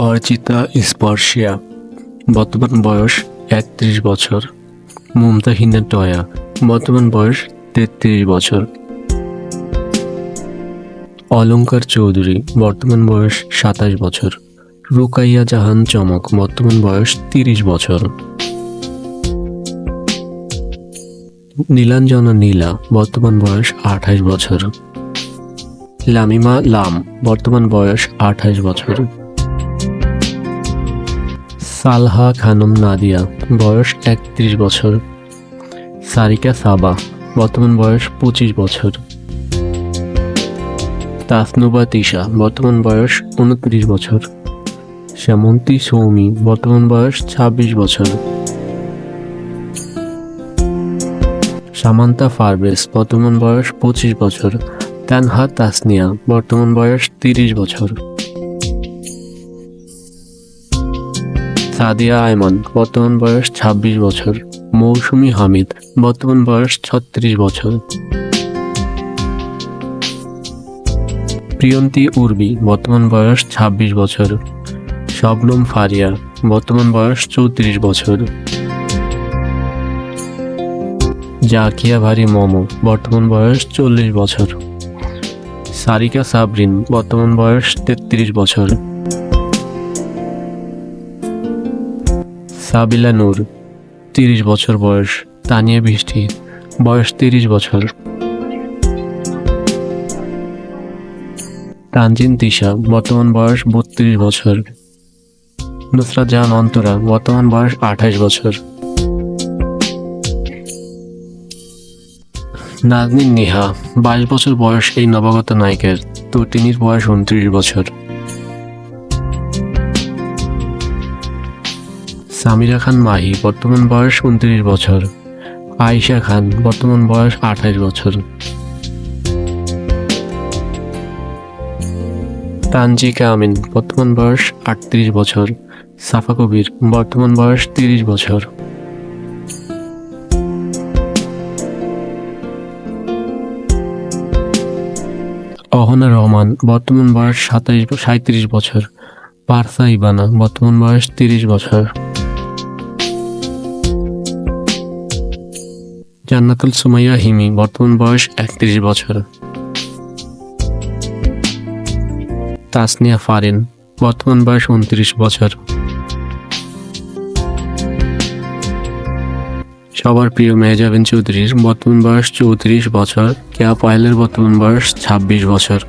অর্চিতা স্পর্শিয়া, বর্তমান বয়স একত্রিশ বছর। মমতাহিনা টয়া বর্তমান বয়স তেত্রিশ বছর। অলঙ্কার চৌধুরী, বর্তমান বয়স সাতাশ বছর। রুকাইয়া জাহান চমক, বর্তমান বয়স তিরিশ বছর। নীলাঞ্জনা নীলা, বর্তমান বয়স আঠাশ বছর। লামিমা লাম, বর্তমান বয়স আঠাশ বছর। সালহা খানম নাদিয়া, বয়স একত্রিশ বছর। সারিকা সাবা, বর্তমান বয়স পঁচিশ বছর। তাসনুবা তিশা, বর্তমান বয়স উনত্রিশ বছর। শ্যামন্তী সৌমি, বর্তমান বয়স ছাব্বিশ বছর। সামান্তা ফারবেস, বর্তমান বয়স পঁচিশ বছর। তানহা তাসনিয়া, বর্তমান বয়স তিরিশ বছর। সাদিয়া আয়মান, বর্তমান বয়স ছাব্বিশ বছর। মৌসুমি হামিদ, বর্তমান বয়স ছত্রিশ বছর। প্রিয়ন্তী উর্বি, বর্তমান বয়স ছাব্বিশ বছর। শবনম ফারিয়া, বর্তমান বয়স চৌত্রিশ বছর। জাকিয়া ভারি মোমো, বর্তমান বয়স চল্লিশ বছর। সারিকা সাবরিন, বর্তমান বয়স তেত্রিশ বছর। সাবিলা নূর, তিরিশ বছর বয়স, তানিয়া বৃষ্টি, বয়স তিরিশ বছর। তানজিন তিশা, বর্তমান বয়স বত্রিশ বছর। নুসরাত জাহান অন্তরা, বর্তমান বয়স আঠাশ বছর। নাজনীন নিহা, বাইশ বছর বয়স এই নবাগত নায়িকার, তো তিনির বয়স উনত্রিশ বছর। সামিরা খান মাহি, বর্তমান বয়স উনত্রিশ বছর। আয়েশা খান, বর্তমান বয়স আঠাশ বছর। তানজিকা আমিন, বর্তমান বয়স আটত্রিশ বছর। সাফা কবির, বর্তমান বয়স তিরিশ বছর। অহনা রহমান, বর্তমান বয়স সাতাইশ সাঁত্রিশ বছর। পারসা ইবানা, বর্তমান বয়স তিরিশ বছর। জান্নাতুল সুমাইয়া হিমি, বর্তমান বয়স একত্রিশ বছর। তাসনিয়া ফারিন, বর্তমান বয়স উনত্রিশ বছর। সবার প্রিয় মেহজাবিন চৌধুরীর বর্তমান বয়স চৌত্রিশ বছর কেয়া পায়েলের বর্তমান বয়স ছাব্বিশ বছর।